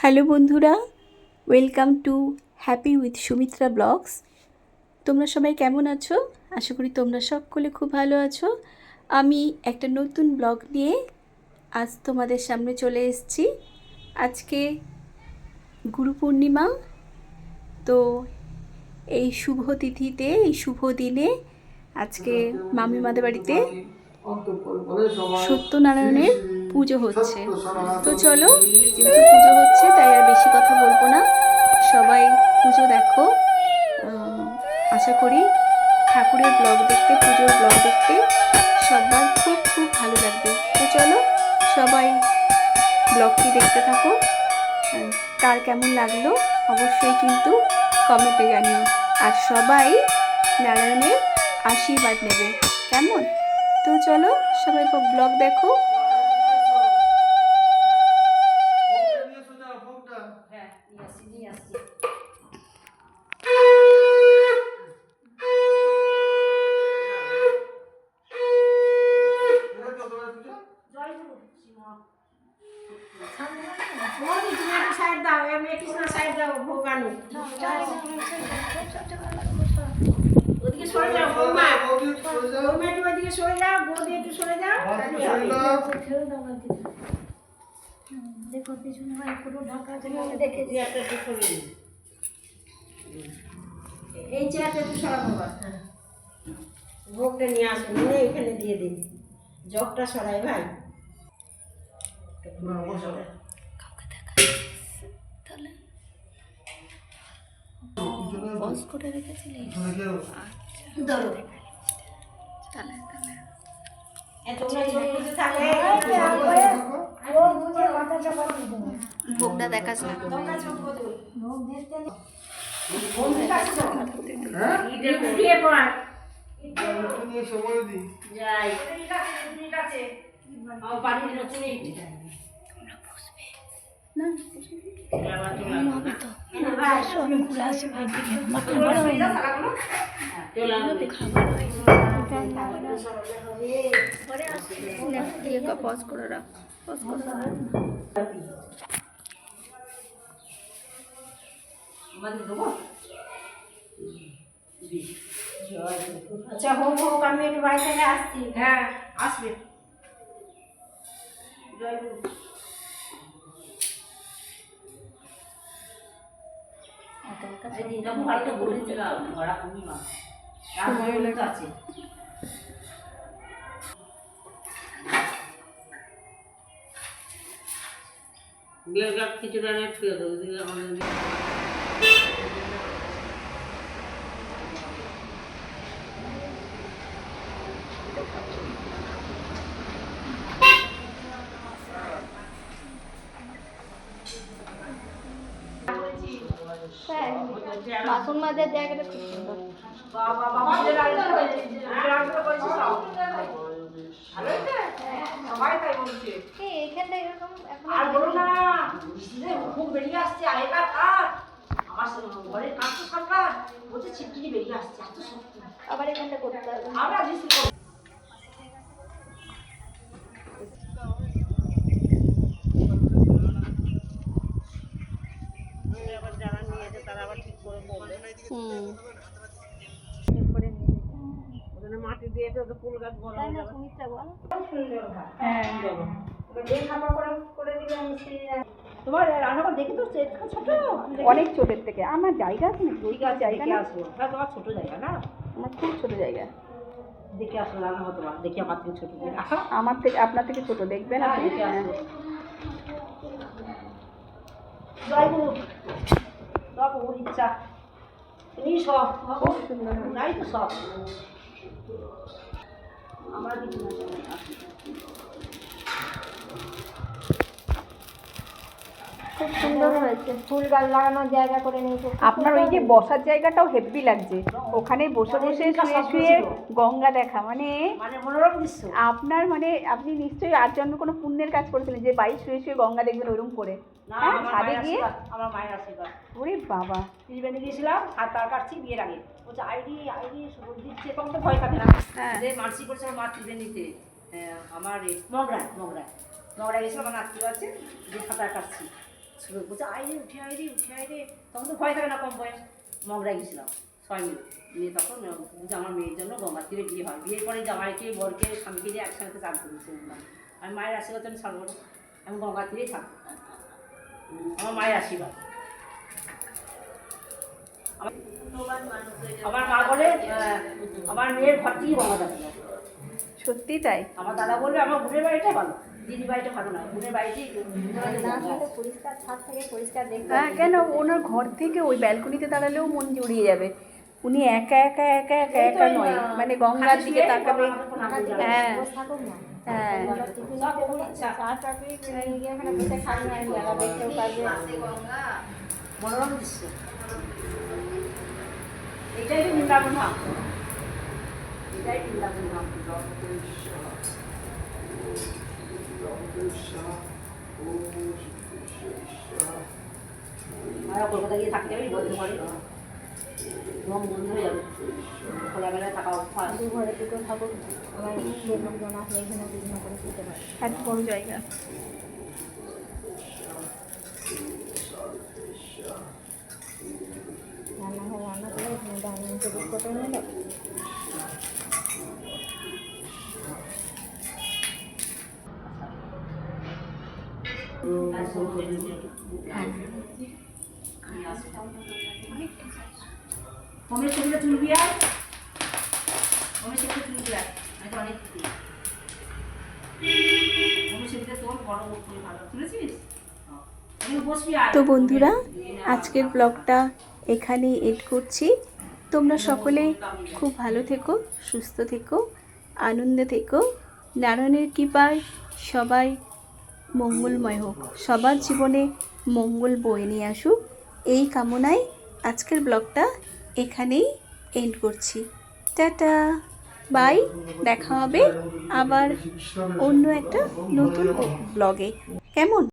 Hello বন্ধুরা, welcome to happy with Sumitra blogs. তোমরা সবাই কেমন আছো? আশা করি তোমরা সকলে খুব ভালো আছো। আমি একটা নতুন ব্লগ নিয়ে আজ তোমাদের সামনে চলে এসেছি। আজকে গুরু পূর্ণিমা, তো এই শুভ তিথিতে, এই শুভ দিনে আজকে মামিমাদের বাড়িতে সত্যনারায়ণের পুজো হচ্ছে। তো চলো যেহেতু পুজো হচ্ছে তাই আর বেশি কথা বলব না। সবাই পুজো দেখো। আশা করি ঠাকুরের ব্লগ দেখতে পুজোর ব্লগ দেখতে সবার খুব খুব ভালো লাগবে। তো চলো সবাই ব্লগটি দেখতে থাকো। কার কেমন লাগল অবশ্যই কিন্তু কমেন্টে জানিও। আর সবাই নারায়ণের আশীর্বাদ নেবে। কেমন? তো চলো সবাই ব্লগ দেখো মোদি তুমি একটু সাইড দাও আমি একটু সাইড দাও ভোগ আনু ওদিকে সরে যাও বৌমা বৌমা একটু ওদিকে সরে যাও বৌদি একটু সরে যাও। দেখো পিছনে পুরো ঢাকা আছে দেখে একটু সরে এই চেয়ারটা একটু সরা ভোগটা নিয়ে আসুন নিয়ে এখানে দিয়ে দিন জগটা সরাই ভাই। করে রেখেছিলি ধরো ভোগটা দেখাস না দেখতে নে- মাথা বড় হয়ে যাবে। পজ করে রাখ পজ করে আচ্ছা হোক হোক আমি একটু বাড়ি থেকে আসছি। হ্যাঁ আসবে। জয় গুরু দিনটা ভয়টা বলেছিলাম ধরা পূর্ণিমা সময় আছে বেলগাছ কিছুটা নেট করে দেবো দিলে আমাদের বাসন মাজার জায়গাটা খুব সুন্দর। বাবা বাবা সবাই তাই বলছে। এই এখানটা এরকম এখন আর বৃষ্টিতে খুব বেরিয়ে আসছে আগেকার কাঠ আমার ঘরের কাঠ তো সরকার বলছে ছিটকিনি বেরিয়ে আসছে এত শক্তি। আবার এখানটা করতে হবে। আমরা ওখানে মাটি দিয়ে তো ফুল গাছ বড় হয়ে যাবে করে করে দিলে মিস্ত্রিরা তোমার রান্নাঘর দেখে তো ছোট। অনেক ছোটের থেকে। আমার জায়গা আছে নাকি? ওই জায়গা না আসব। হ্যাঁ তোমার ছোট জায়গা না? আমার খুব ছোট জায়গা। দেখে আসো রান্নাঘর তোমার। দেখি আমার থেকে ছোট আমার থেকে আপনার থেকে ছোট দেখবেন হ্যাঁ, আপনি? দেখে হ্যাঁ। জয় গুরু সব ওর ইচ্ছা তুমি সব খুব সুন্দর নাই তো সব। আমার কিছু না। খুব সুন্দর হয়েছে। ফুল গাছ লাগানোর জায়গা করে নিয়েছে। আপনার ওই যে বসার জায়গাটাও হেভি লাগছে। ওখানে বসে বসে শুয়ে শুয়ে গঙ্গা দেখা মানে মানে মনোরম দৃশ্য। আপনার মানে আপনি নিশ্চয়ই আর জন্য কোনো পুণ্যের কাজ করেছিলেন যে বাড়ি শুয়ে শুয়ে গঙ্গা দেখবেন ওরকম করে। হ্যাঁ আমার ছাদে গিয়ে? আমার মায়ের আশীর্বাদ। ওরে বাবা। ত্রিবেণী গিয়েছিলাম আর তার কাটছি বিয়ের আগে। বলছে আইডি আইডি দিচ্ছে তখন তো ভয় থাকে না। হ্যাঁ। যে মানসি করছে আমার মা ত্রিবেণীতে আমার এ, মগরায় মগরায়। মগরায় গেছিলাম আমার আত্মীয় আছে যে সাঁতার কাটছি। ছেলে বলছে আয় রে উঠে আয় রে উঠে আয় রে। তখন তো ভয় থাকে না কম বয়স। মগরায় গেছিলাম ছয় মিনিট। মেয়ে তখন বুঝে আমার মেয়ের জন্য গঙ্গার তীরে বিয়ে হয়। বিয়ের পরে জামাইকে বরকে স্বামীকে দিয়ে একসাথে চান করেছি আমি মায়ের আশীর্বাদ আমি ছাড়বো না। আমি গঙ্গার তীরেই থাকব আমার মায়ের আশীর্বাদ। আমার মা বলে আমার মেয়ের ঘর থেকে গঙ্গা সত্যি তাই? আমার দাদা বলবে আমার বোনের বাড়িটা ভালো। দিদি বাড়িটা ভালো না বোনের বাড়িতেই পরিষ্কার ছাদ থেকে পরিষ্কার দেখতে হ্যাঁ কেন? ওনার ঘর থেকে ওই ব্যালকনিতে দাঁড়ালেও মন জুড়িয়ে যাবে। উনি একা একা একা একা একা নয়। মানে গঙ্গার দিকে তাকাবে। হ্যাঁ। হ্যাঁ। মনোরম দৃশ্য। এটাই বৃন্দাবন ধাম। এটাই বৃন্দাবন ধাম। আমরা কলকাতা গিয়ে থাকতে পারি বলতে পারি ঘুম বন্ধ হয়ে যাবে। খোলামেলায় থাকা অভ্যাস। দু ঘরে দুটো থাকুক আসলে এখানে বিভিন্ন করে দিতে পারে। এত বড় জায়গা। রান্নাঘর রান্না করে ডাইনিং টেবিল করে নিল? মমের ছবিটা তুলবি আর মমের ছবিটা তুলবি আর আমি তো অনেক তুলি ছবিটা তোর বড় করে ভালো। তুলেছিস আমি বসবি আর। তো বন্ধুরা আজকের ব্লগটা এখানেই এড করছি। তোমরা সকলে খুব ভালো থেকো সুস্থ থেকো আনন্দে থেকো। নারায়ণের কৃপায় সবাই মঙ্গলময় হোক। সবার জীবনে মঙ্গল বয়ে নিয়ে আসুক। এই কামনায় আজকের ব্লগটা এখানেই এন্ড করছি। টাটা। বাই। দেখা হবে আবার অন্য একটা নতুন ব্লগে। কেমন?